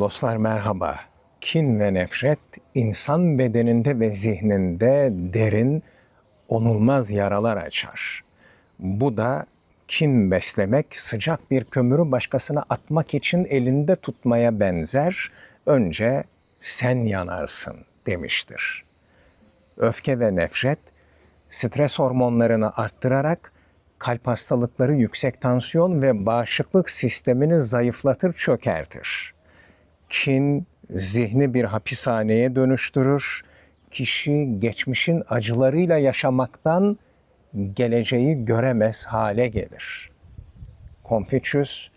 Dostlar merhaba. Kin ve nefret insan bedeninde ve zihninde derin, onulmaz yaralar açar. Bu da kin beslemek, sıcak bir kömürü başkasına atmak için elinde tutmaya benzer. Önce sen yanarsın demiştir. Öfke ve nefret stres hormonlarını arttırarak kalp hastalıkları, yüksek tansiyon ve bağışıklık sistemini zayıflatır, çökertir. Kin zihni bir hapishaneye dönüştürür. Kişi geçmişin acılarıyla yaşamaktan geleceği göremez hale gelir. Confucius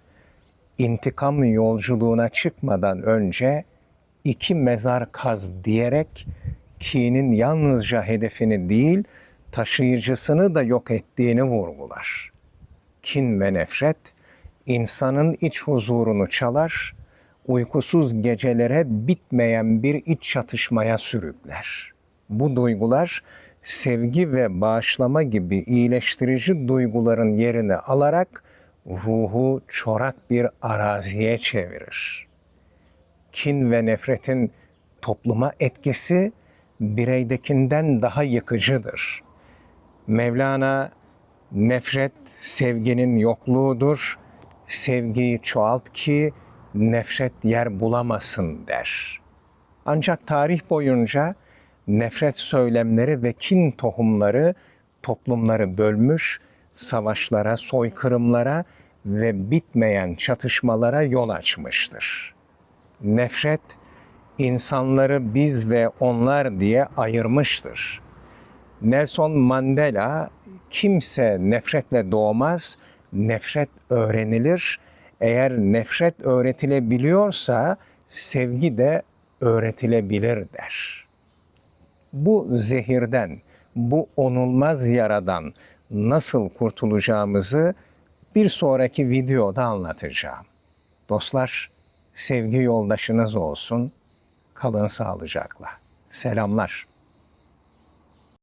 intikam yolculuğuna çıkmadan önce iki mezar kaz diyerek kinin yalnızca hedefini değil, taşıyıcısını da yok ettiğini vurgular. Kin ve nefret insanın iç huzurunu çalar, uykusuz gecelere bitmeyen bir iç çatışmaya sürükler. Bu duygular sevgi ve bağışlama gibi iyileştirici duyguların yerini alarak ruhu çorak bir araziye çevirir. Kin ve nefretin topluma etkisi bireydekinden daha yıkıcıdır. Mevlana nefret sevginin yokluğudur. Sevgiyi çoğalt ki nefret yer bulamasın der. Ancak tarih boyunca nefret söylemleri ve kin tohumları toplumları bölmüş, savaşlara, soykırımlara ve bitmeyen çatışmalara yol açmıştır. Nefret insanları biz ve onlar diye ayırmıştır. Nelson Mandela kimse nefretle doğmaz, nefret öğrenilir. Eğer nefret öğretilebiliyorsa sevgi de öğretilebilir der. Bu zehirden, bu onulmaz yaradan nasıl kurtulacağımızı bir sonraki videoda anlatacağım. Dostlar, sevgi yoldaşınız olsun. Kalın sağlıcakla. Selamlar.